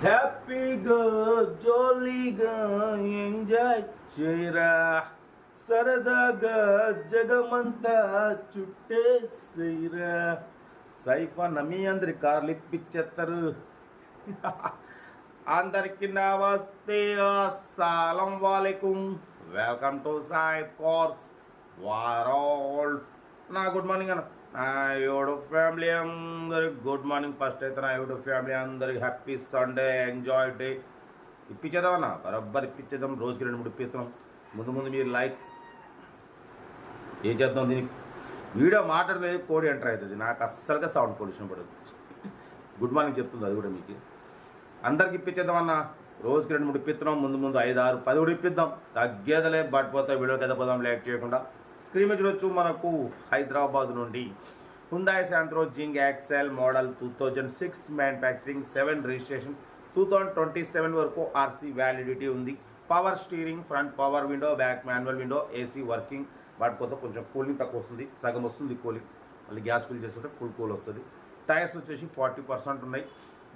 హ్యాపీగా జాలీగా ఎంజాయ్ చేయరా సరదాగా జగమంతా చుట్టేసేయరా సైఫా నమ్మి అందరి కార్లు ఇప్పించేస్తారు అందరికి నమస్తే అస్సలం వాలేకుం వెల్కమ్ టు సాయి కోర్స్ వారోల్ నా గుడ్ మార్నింగ్ అన్న నా యూట్యూబ్ ఫ్యామిలీ అందరికి గుడ్ మార్నింగ్ ఫస్ట్ అయితే నా యూట్యూబ్ ఫ్యామిలీ అందరికి హ్యాపీ సండే ఎంజాయ్ డే. ఇప్పించేద్దామన్న? బరబ్బర్ ఇప్పించేద్దాం. రోజుకి రెండు మూడు ఇప్పిస్తాం ముందు ముందు మీరు లైక్ ఏం చేద్దాం దీనికి? వీడియో మాట్లాడలేదు కోడి ఎంటర్ అవుతుంది. నాకు అస్సలుగా సౌండ్ పొల్యూషన్ పడదు. గుడ్ మార్నింగ్ చెప్తుంది అది కూడా మీకు. అందరికి ఇప్పించేద్దామన్నా? రోజుకి రెండు మూడు ఇప్పిస్తున్నాం. ముందు ముందు ఐదు ఆరు పది కూడా ఇప్పిద్దాం. తగ్గేదలే పడిపోతే వీడియోకి ఎద పోదాం. లేట్ చేయకుండా. స్క్రీన్ మీద చూడొచ్చు మనకు హైదరాబాద్ నుండి. Hyundai Santro Xing XL model two thousand six manufacturing seven registration two thousand twenty seven వరకు ఆర్సీ వ్యాలిడిటీ ఉంది. Power steering front power window back manual window AC working వాటిపోతే కొంచెం కూలింగ్ తక్కువ వస్తుంది. సగం వస్తుంది కూలింగ్ మళ్ళీ గ్యాస్ ఫిల్ చేసుకుంటే full cool వస్తుంది. టైర్స్ వచ్చేసి ఫార్టీ పర్సెంట్ ఉన్నాయి.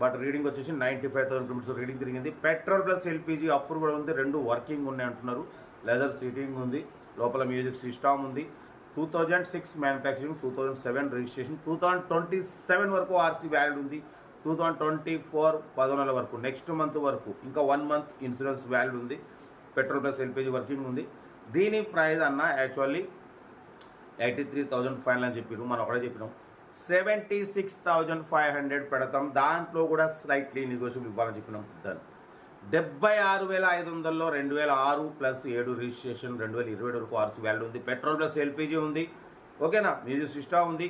బట్ రీడింగ్ వచ్చేసి ninety five thousand kilometres reading తిరిగింది పెట్రోల్ ప్లస్ ఎల్పిజి అప్పుడు కూడా ఉంది. రెండు వర్కింగ్ ఉన్నాయి అంటున్నారు. లెదర్ సీటింగ్ ఉంది. లోపల మ్యూజిక్ సిస్టమ్ ఉంది. Two thousand six manufacturing two thousand seven registration two thousand twenty seven వరకు ఆర్సీ వ్యాలిడ్ ఉంది. టూ థౌజండ్ ట్వంటీ ఫోర్ పదో నెల వరకు నెక్స్ట్ మంత్ వరకు ఇంకా వన్ మంత్ ఇన్సూరెన్స్ వ్యాలిడ్ ఉంది. పెట్రోల్ ప్లస్ ఎల్పిజి వర్కింగ్ ఉంది. దీని ప్రైజ్ అన్న actually eighty three thousand five అని చెప్పారు మనం ఒకటే చెప్పినాం. Seventy six thousand five hundred పెడతాం. దాంట్లో కూడా స్లైట్లీ నెగోషియబుల్ ఇవ్వాలని చెప్పినాం. దాన్ని డెబ్బై ఆరు వేల ఐదు వందల్లో రెండు వేల ఆరు ప్లస్ ఏడు రిజిస్ట్రేషన్ రెండు వేల ఇరవై వరకు ఆర్సీ వ్యాల్యూ ఉంది. పెట్రోల్ ప్లస్ ఎల్పిజి ఉంది. ఓకేనా? మ్యూజిక్ సిస్టమ్ ఉంది.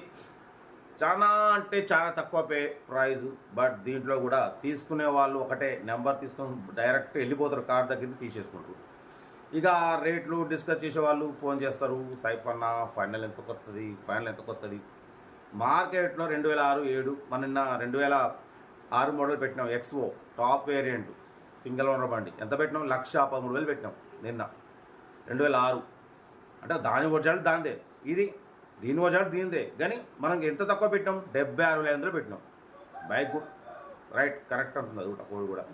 చాలా అంటే చాలా తక్కువ పే ప్రైజ్ బట్ దీంట్లో కూడా తీసుకునే వాళ్ళు ఒకటే నెంబర్ తీసుకొని డైరెక్ట్ వెళ్ళిపోతారు కార్ దగ్గరికి తీసేసుకుంటారు ఇక రేట్లు డిస్కస్ చేసే వాళ్ళు ఫోన్ చేస్తారు సైఫ్ అన్న ఫైనల్ ఎంత కొత్తది ఫైనల్ ఎంత కొత్తది. మార్కెట్లో రెండు వేల ఆరు ఏడు మన నిన్న రెండు వేల ఆరు మోడల్ పెట్టినాం XO top variant. Single owner బండి. ఎంత పెట్టినాం? లక్ష పదమూడు వేలు పెట్టినాం నిన్న. రెండు వేల ఆరు. అంటే దాని వడ్జాడు దానిదే. ఇది దీని వడ్జాడు దీనిదే. కానీ మనం ఎంత తక్కువ పెట్టినాం? డెబ్బై ఆరు వేల పెట్టినాం. Bike right. కరెక్ట్ అంటుంది అది కూడా కోడి కూడా.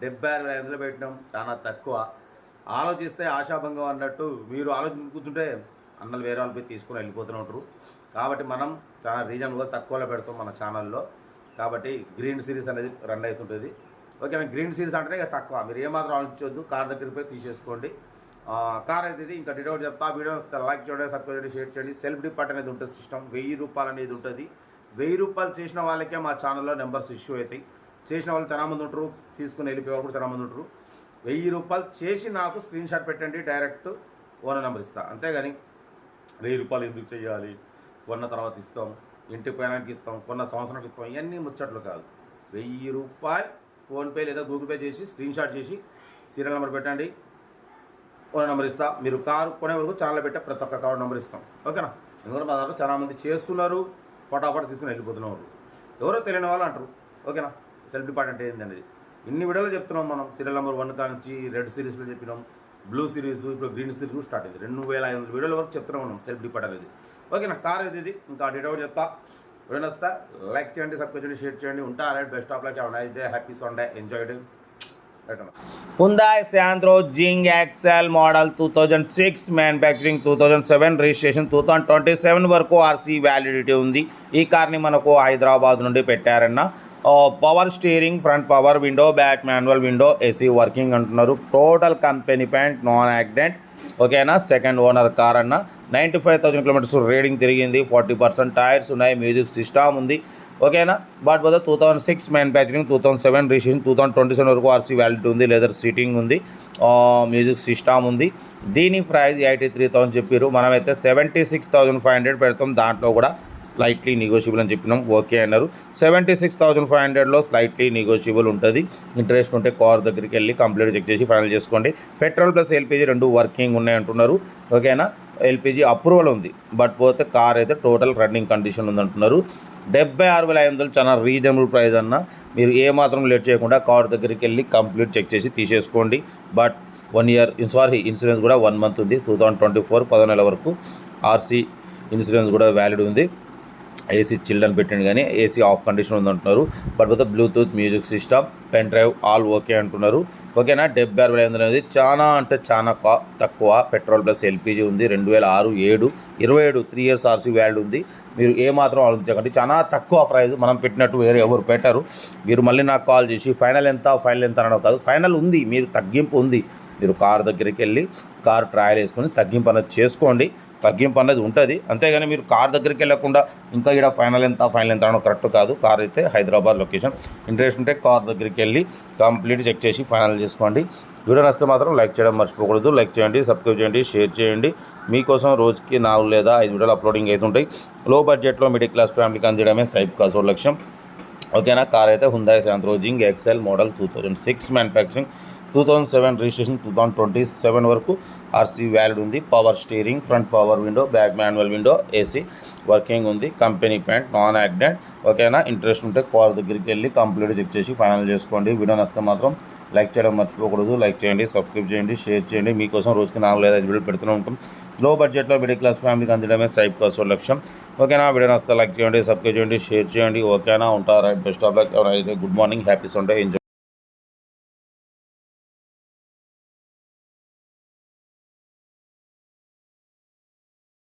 డెబ్బై ఆరు వేల ఐదు పెట్టినాం. చాలా తక్కువ. ఆలోచిస్తే ఆశాభంగం అన్నట్టు మీరు ఆలోచించి కూర్చుంటే అన్నలు వేరే వాళ్ళు పోయి తీసుకొని వెళ్ళిపోతూనే ఉంటారు. కాబట్టి మనం చాలా రీజనబుల్గా తక్కువలో పెడతాం మన ఛానల్లో. కాబట్టి గ్రీన్ సిరీస్ అనేది రన్ అవుతుంటుంది. ఓకే గ్రీన్ సిరీస్ అంటే ఇక తక్కువ. మీరు ఏమాత్రం ఆలోచించొద్దు కార్ దగ్గరికి పోయి తీసేసుకోండి. కార్ అయితే ఇది ఇంకా డీటెయిల్ చెప్తా వీడియో వస్తే లైక్ చేయండి సబ్స్క్రైబ్ చేయండి షేర్ చేయండి. సెల్ఫ్ డిపార్ట్ అనేది ఉంటుంది సిస్టమ్. వెయ్యి రూపాయలు అనేది ఉంటుంది. వెయ్యి రూపాయలు చేసిన వాళ్ళకే మా ఛానల్లో నెంబర్స్ ఇష్యూ అవుతాయి. చేసిన వాళ్ళు చాలామంది ఉంటారు తీసుకుని వెళ్ళిపోయే వాళ్ళు కూడా చాలామంది ఉంటారు. వెయ్యి రూపాయలు చేసి నాకు స్క్రీన్ షాట్ పెట్టండి డైరెక్ట్ ఓనర్ నెంబర్ ఇస్తా. అంతేగాని వెయ్యి రూపాయలు ఎందుకు చేయాలి? కొన్న తర్వాత ఇస్తాం ఇంటికి పోయినానికి ఇస్తాం కొన్న సంవత్సరానికి ఇస్తాం ఇవన్నీ ముచ్చట్లు కాదు. వెయ్యి రూపాయలు ఫోన్పే లేదా గూగుల్ పే చేసి స్క్రీన్ షాట్ చేసి సీరియల్ నెంబర్ పెట్టండి. ఓనర్ నెంబర్ ఇస్తా. మీరు కారు కొనే వరకు ఛానల్ పెట్టే ప్రతి ఒక్క కారు నెంబర్ ఇస్తాం. ఓకేనా? ఎందుకంటే మా దాంట్లో చాలా మంది చేస్తున్నారు. ఫటాఫట్ తీసుకుని వెళ్ళిపోతున్నారు ఎవరో తెలియని వాళ్ళు అంటారు. ఓకేనా? సెల్ఫ్ డిపార్ట్మెంట్ ఏంది అనేది ఇన్ని వీడియోలు చెప్తున్నాం మనం. సీరియల్ నెంబర్ వన్ కానించి రెడ్ సిరీస్లో చెప్పినాం. బ్లూ సిరీస్ ఇప్పుడు గ్రీన్ సిరీస్ కూడా స్టార్ట్ అయింది. రెండు వేల ఐదు వందల వీడియోల వరకు చెప్తున్నాం ఉన్నాం సెల్ఫ్ డిపార్ట్ అనేది. ఓకేనా? కార్ ఇది ఇది? ఇంకా డీటెయిల్ చెప్తా. వీడియో వస్తా లైక్ చేయండి సబ్స్క్రైబ్ చేయండి షేర్ చేయండి. ఉంటా right best of luck nice day happy Sunday enjoy day Hyundai టూ Jing XL model 2006 manufacturing 2007 registration two thousand twenty seven వరకు ఆర్సీ వ్యాలిడిటీ ఉంది. ఈ కార్ని మనకు హైదరాబాద్ నుండి పెట్టారన్న. Power steering front power window back manual window AC working అంటున్నారు. Total company paint non accident ఓకేనా second owner car అన్న. Ninety five thousand kilometres reading తిరిగింది ఫార్టీ పర్సెంట్ టైర్స్ ఉన్నాయి మ్యూజిక్ సిస్టమ్ ఉంది. ఓకేనా? బట్ పోతే two thousand six manufacturing two thousand seven registration two thousand twenty seven వరకు RC validity ఉంది leather seating ఉంది మ్యూజిక్ సిస్టమ్ ఉంది. దీని ప్రైజ్ ఎయిటీ త్రీ థౌసండ్ చెప్పారు మనమైతే seventy six thousand five hundred పెడతాం. దాంట్లో కూడా స్లైట్లీ నెగోషియబుల్ అని చెప్పినాం. ఓకే అన్నారు. సెవెంటీ సిక్స్ థౌసండ్ ఫైవ్ హండ్రెడ్లో స్లైట్లీ నెగోషియబుల్ ఉంటుంది. ఇంట్రెస్ట్ ఉంటే కార్ దగ్గరికి వెళ్ళి కంప్లీట్ చెక్ చేసి ఫైనల్ చేసుకోండి. పెట్రోల్ ప్లస్ ఎల్పిజి రెండు వర్కింగ్ ఉన్నాయి అంటున్నారు. ఓకేనా ఎల్పిజి అప్రూవల్ ఉంది. బట్ పోతే కార్ అయితే టోటల్ రన్నింగ్ కండిషన్ ఉంది అంటున్నారు. డెబ్బై ఆరు వేల ఐదు వందలు చాలా రీజనబుల్ ప్రైస్ అన్న. మీరు ఏ మాత్రం లేట్ చేయకుండా కార్ దగ్గరికి వెళ్ళి కంప్లీట్ చెక్ చేసి తీసేసుకోండి. But one year sorry insurance కూడా వన్ మంత్ ఉంది. టూ థౌజండ్ ట్వంటీ ఫోర్ పదో నెల వరకు ఆర్సీ ఇన్సూరెన్స్ కూడా వ్యాలిడ్ ఉంది. ఏసీ చిల్డ్రన్ పెట్టండి కానీ ఏసీ ఆఫ్ కండిషన్ ఉంది అంటున్నారు. But Bluetooth music system pen drive all okay అంటున్నారు. ఓకేనా డెబ్బై అరవై ఐదు అనేది చాలా అంటే చాలా తక్కువ. పెట్రోల్ ప్లస్ ఎల్పిజి ఉంది. రెండు వేల ఆరు ఏడు ఇరవై ఏడు త్రీ ఇయర్స్ ఆర్సీ వ్యాల్యూ ఉంది. మీరు ఏమాత్రం ఆలోచించకండి. చాలా తక్కువ ప్రైస్ మనం పెట్టినట్టు వేరే ఎవరు పెట్టారు. మీరు మళ్ళీ నాకు కాల్ చేసి ఫైనల్ ఎంత? ఫైనల్ ఎంత? అనడం కాదు ఫైనల్ ఉంది. మీరు తగ్గింపు ఉంది. మీరు కార్ దగ్గరికి వెళ్ళి కార్ ట్రయల్ వేసుకొని తగ్గింపు అనేది చేసుకోండి. తగ్గింపు అనేది ఉంటుంది. అంతేగాని మీరు కార్ దగ్గరికి వెళ్ళకుండా ఇంకా ఇక్కడ ఫైనల్ ఎంత ఫైనల్ ఎంత అనడం కరెక్ట్ కాదు. కార్ అయితే హైదరాబాద్ లొకేషన్ ఇంట్రెస్ట్ ఉంటే కార్ దగ్గరికి వెళ్ళి కంప్లీట్ చెక్ చేసి ఫైనల్ చేసుకోండి. వీడియో నచ్చితే మాత్రం లైక్ చేయడం మర్చిపోకూడదు. లైక్ చేయండి సబ్స్క్రైబ్ చేయండి షేర్ చేయండి. మీకోసం రోజుకి నాలుగు లేదా ఐదు వీడియోలు అప్లోడింగ్ అవుతుంటాయి లో బడ్జెట్లో మిడిల్ క్లాస్ ఫ్యామిలీకి అందించడమే సైబ్ కాసో లక్ష్యం. ఓకేనా కార్ అయితే Hyundai Santro Xing XL model two thousand six manufacturing two thousand seven registration two thousand twenty seven వరకు ఆర్సీ వ్యాలిడ్ ఉంది. Power steering front power window back manual window AC working ఉంది. Company paint non accident ఓకేనా interest ఉంటే car దగ్గరికి వెళ్ళి complete check చేసి final చేసుకోండి. Video నచ్చితే మాత్రం లైక్ చేయడం మర్చిపోకూడదు. లైక్ చేయండి సబ్స్క్రైబ్ చేయండి షేర్ చేయండి. మీకోసం రోజుకి నాలుగు లేదా ఐదు వీడియోలు పెడుతూనే ఉంటాం. లో బడ్జెట్లో మిడిల్ క్లాస్ ఫ్యామిలీకి అందడమే సైబ్ కోసం లక్ష్యం. ఓకేనా వీడియో నస్తే లైక్ చేయండి సబ్స్క్రైబ్ చేయండి షేర్ చేయండి. ఓకేనా ఉంటారా best of luck good morning happy Sunday enjoy